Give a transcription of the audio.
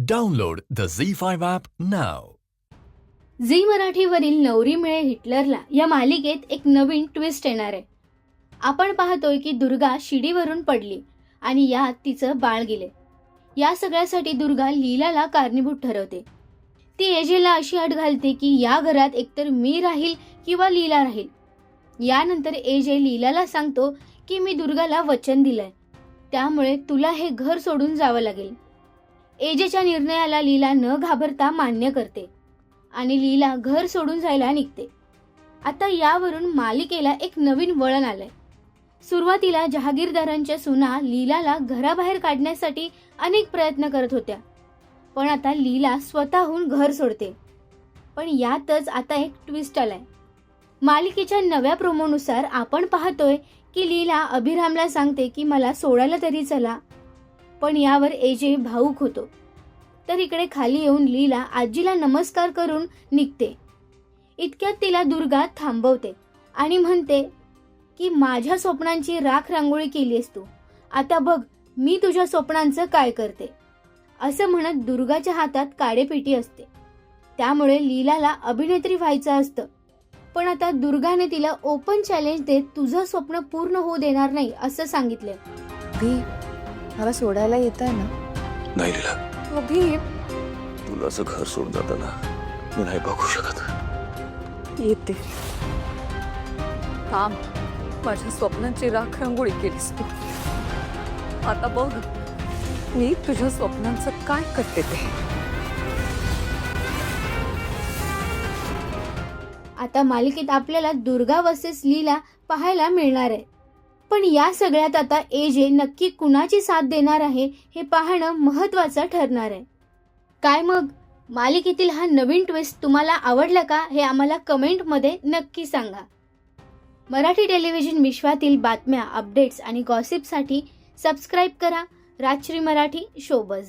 Download the Z5 app नाव Zee मराठीवरील नवरी मिळे हिटलरला या मालिकेत एक नवीन ट्विस्ट येणार आहे. आपण पाहतोय की दुर्गा शिडीवरून पडली आणि यात तिचं बाळ गेले या सगळ्यासाठी दुर्गा लीलाला कारणीभूत ठरवते. ती एजेला अशी अट घालते की या घरात एकतर मी राहील किंवा लीला राहील. यानंतर एजे लीलाला सांगतो की मी दुर्गाला वचन दिलंय. त्यामुळे तुला हे घर सोडून जावं लागेल. एजेच्या निर्णयाला लीला न घाबरता मान्य करते आणि लीला घर सोडून जायला निघते. आता यावरून मालिकेला एक नवीन वळण आलंय. सुरुवातीला जहागीरदारांच्या सुना लीलाला घराबाहेर काढण्यासाठी अनेक प्रयत्न करत होत्या. पण आता लीला स्वतःहून घर सोडते. पण यातच आता एक ट्विस्ट आलाय. मालिकेच्या नव्या प्रोमोनुसार आपण पाहतोय की लीला अभिरामला सांगते की मला सोडायला तरी चला. पण यावर एजे भाऊक होतो. तर इकडे खाली येऊन लीला आजीला नमस्कार करून निघते. इतक्यात तिला दुर्गा थांबवते आणि म्हणते की माझ्या स्वप्नांची राख रांगोळी केलीस तू. आता बघ मी तुझ्या स्वप्नांचं काय करते. असं म्हणत दुर्गाच्या हातात काडेपेटी असते. त्यामुळे लीलाला अभिनेत्री व्हायचं असतं. पण आता दुर्गाने तिला ओपन चॅलेंज देत तुझं स्वप्न पूर्ण होऊ देणार नाही असं सांगितलं मला सोडायला येत आहे ना. नाही अभि. तुला असं घर सोडून जाताना मी नाही बघू शकत. येते. थांब. माझ्या स्वप्नांची राख रांगोळी केलीस तू. आता बघ मी तुझ्या स्वप्नांचं काय करते ते. आता मालिकेत आपल्याला दुर्गा वर्सेस लीला पाहायला मिळणार आहे. पण या सगळ्यात आता एजे नक्की कुणाची साथ देणार आहे हे पाहणं महत्वाचं ठरणार आहे. काय मग? मालिकेतील हा नवीन ट्विस्ट तुम्हाला आवडला का हे आम्हाला कमेंटमध्ये नक्की सांगा. मराठी टेलिव्हिजन विश्वातील बातम्या अपडेट्स आणि गॉसिपसाठी सबस्क्राईब करा. Rajshri Marathi showbuzz